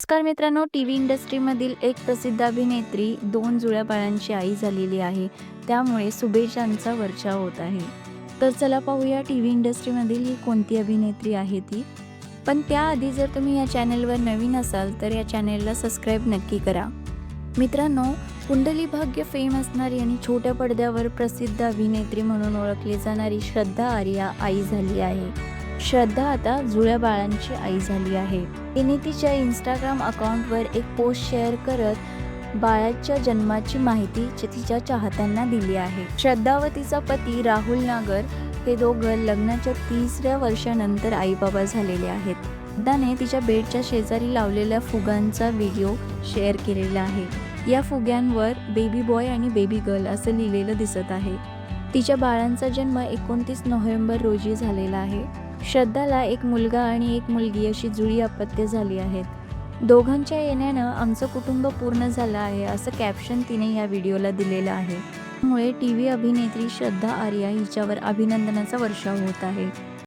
नमस्कार मित्रांनो T V इंडस्ट्रीमधील एक प्रसिद्ध अभिनेत्री दोन जुळ्या बाळांची आई झालेली आहे. त्यामुळे शुभेच्छांचा वर्षाव होत आहे. तर चला पाहूया टी व्ही इंडस्ट्रीमधील ही कोणती अभिनेत्री आहे ती. पण त्याआधी जर तुम्ही या चॅनेलवर नवीन असाल तर या चॅनेलला सबस्क्राईब नक्की करा. मित्रांनो कुंडली भाग्य फेम असणारी आणि छोट्या पडद्यावर प्रसिद्ध अभिनेत्री म्हणून ओळखली जाणारी श्रद्धा आर्या आई झाली आहे. श्रद्धा आता जुळ्या बाळांची आई झाली आहे. तिने तिच्या इंस्टाग्राम अकाउंटवर एक पोस्ट शेअर करत बाळाच्या जन्माची माहिती तिच्या चाहत्यांना दिली आहे. श्रद्धा व तिचा पती राहुल नागर हे दोघं लग्नाच्या तिसऱ्या वर्षानंतर आईबाबा झालेले आहेत. श्रद्धाने तिच्या बेडच्या शेजारी लावलेल्या फुगांचा व्हिडिओ शेअर केलेला आहे. या फुग्यांवर बेबी बॉय आणि बेबी गर्ल असं लिहिलेलं दिसत आहे. तिच्या बाळांचा जन्म एकोणतीस नोव्हेंबर रोजी झालेला आहे. श्रद्धाला एक मुलगा आणि एक मुलगी अशी जुळी अपत्य झाली आहेत. दोघांच्या येण्यानं आमचं कुटुंब पूर्ण झालं आहे असं कॅप्शन तिने या व्हिडिओला दिलेलं आहे. त्यामुळे टी व्ही अभिनेत्री श्रद्धा आर्या हिच्यावर अभिनंदनाचा वर्षाव होत आहे.